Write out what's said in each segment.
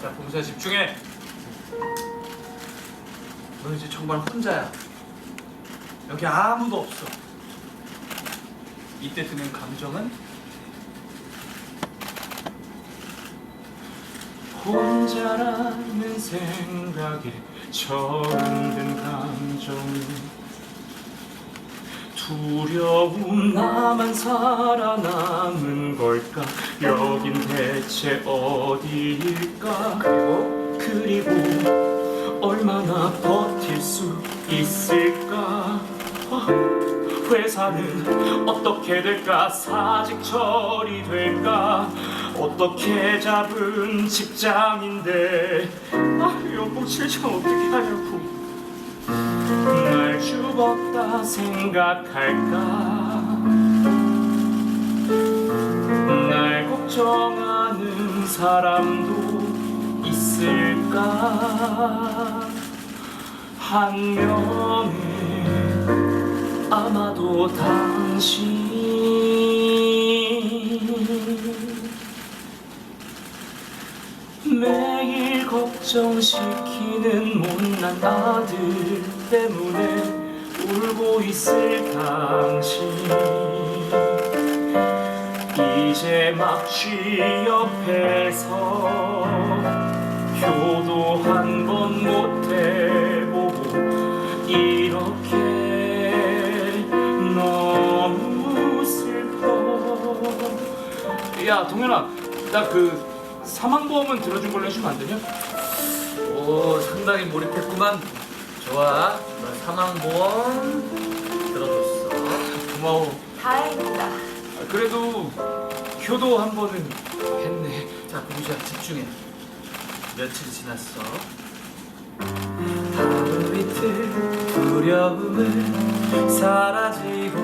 자, 봉수야 집중해. 너 이제 정말 혼자야. 여기 아무도 없어. 이때 드는 감정은 혼자라는 생각에 처음 든 감정은 두려움 나만 살아남은 걸까? 여긴 대체 어디일까? 그리고 그리고 얼마나 버틸 수 있을까? 아, 회사는 어떻게 될까? 사직 처리 될까? 어떻게 잡은 직장인데? 아 연봉 7천 어떻게 하냐고 날 죽었다 생각할까? 날 걱정하는 사람도 있을까? 한 명의 아마도 당신. 매일 걱정시키는 못난 아들 때문에 울고 있을 당신. 이제 막 취업해서 효도 한 번 못 해보고 이렇게 너무 슬퍼. 야 동현아 나그 사망보험은 들어준 걸로 해주면 안 되냐? 오 상당히 몰입했구만. 좋아. 너 사망보험 들어줬어. 고마워. 다행이다. 아, 그래도 효도 한 번은 했네. 자 봉수야 집중해. 며칠 지났어. 하루 이틀 두려움은 사라지고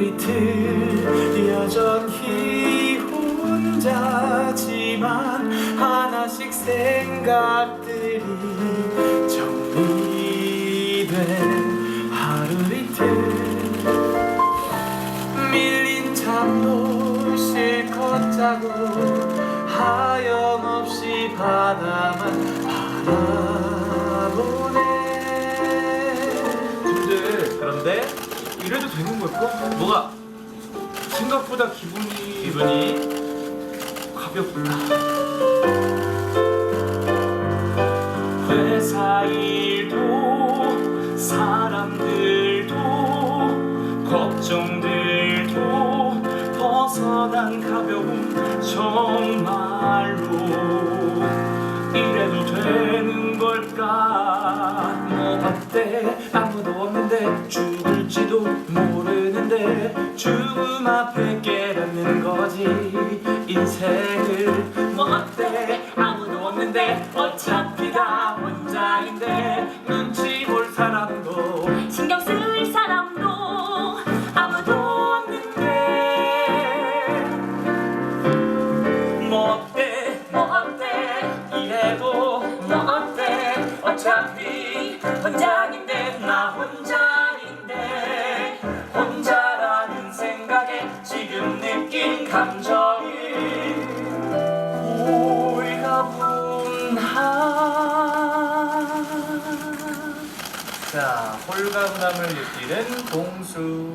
이틀 여전히 혼자지만 하나씩 생각들이 정리된 하루 이틀. 밀린 잠도 실컷 자고 하염없이 바다만 바라보네. 근데 그런데 이래도 되는 걸까? 뭐가 생각보다 기분이 기분이? 가볍구나. 회사 일도 사람들도 걱정들도 벗어난 가벼움 정말로 이래도 되 죽음 앞에 깨닫는 거지. 인생을 뭐 어때? 아무도 없는데 어차피 다 지금 느낀 감정이 홀가분한. 자 홀가분함을 느끼는 봉수